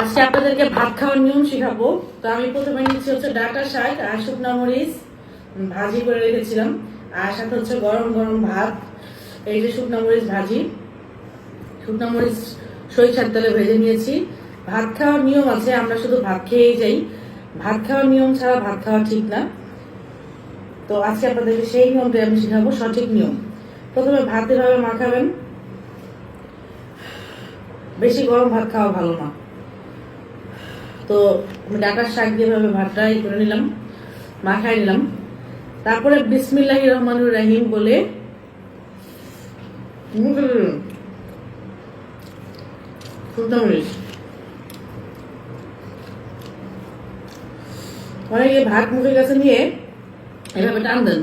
আজকে আপনাদেরকে ভাত খাওয়ার নিয়ম শেখাবো। তো আমি প্রথমে নিচ্ছি হচ্ছে ডাটা শাক আর শুকনো মরিচ। ভাজি করে রেখেছিলাম। আর সাথে হচ্ছে গরম গরম ভাত। এই যে শুকনো মরিচ ভাজি। শুকনো মরিচ সরিষার তেলে ভেজে নিয়েছি। ভাত খাওয়ার নিয়ম আছে, আমরা শুধু ভাত খেয়েই যাই। ভাত খাওয়ার নিয়ম ছাড়া ভাত খাওয়া ঠিক না। তো আজকে আপনাদেরকে সেই নিয়মটাই আমি শেখাবো, সঠিক নিয়ম। প্রথমে ভাত এভাবে মাখাবেন। বেশি গরম ভাত খাওয়া ভালো না। তো ডাটার শাক দিয়ে ভাবে ভাতটা ই করে নিলাম, মাখাই নিলাম তারপরে বিসমিল্লাহ রহমানুর রাহিম বলে মুখে। অনেকে ভাত মুখের কাছে নিয়ে এভাবে টান দেন,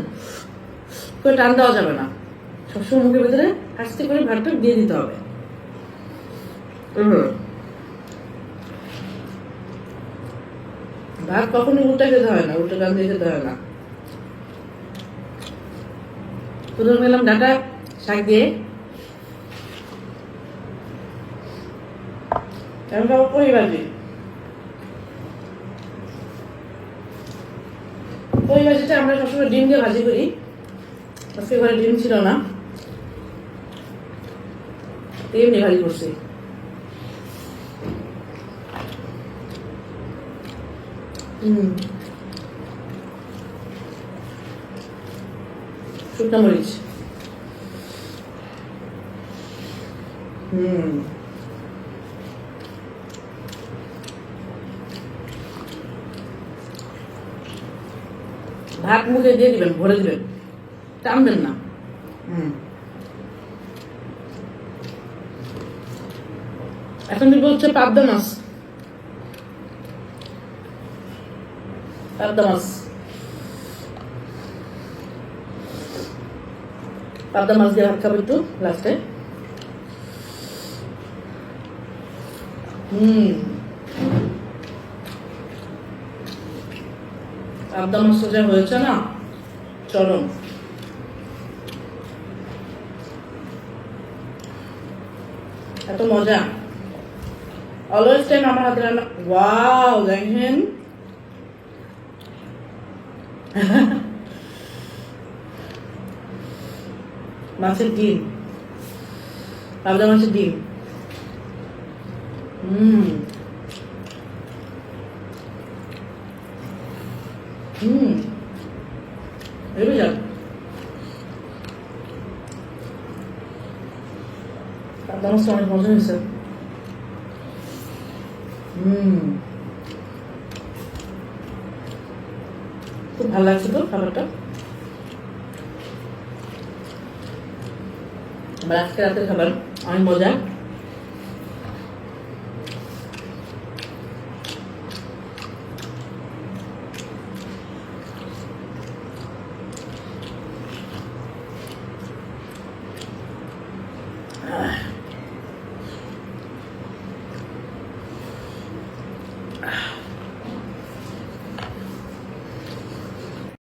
করে টান দেওয়া যাবে না সবসময় মুখের ভিতরে আস্তে করে ভাতটা দিয়ে দিতে হবে হুম। ভাত কখনো উল্টা খেতে হয় না, উল্টো টান দিয়ে খেতে হয় না। প্রথমে নিলাম ডাটা শাক দিয়ে আমি খাব পরি ভাজি পরি ভাজিটা আমরা সবসময় ডিম দিয়ে ভাজি করি। আজকে ঘরে ডিম ছিল না। এমনি ভাজি করছি। শুকনো মরিচ। হুম। ভাত মুখে দিয়ে দিবেন, ভরে দিবেন। টানবেন না। হুম। এখন হচ্ছে পাবদা মাছ। পাবদা মাছ পাবদা মাছ দিয়ে ভাত খাব একটু লাস্টে হুম পাবদা মাছ যা হয়েছে না? চরম এত মজা। অলওয়েজ টাইম আমার হাতে রান্না ওয়াও দেখেন। মাছের ডিম। পাবদা মাছের ডিম। হুম। হুম। ভেবে যান পাবদা মাছটা অনেক মজা হয়েছে। হুম। খুব ভালো লাগছে তো খাবারটা। আমার আজকে রাতের খাবার অনেক মজা।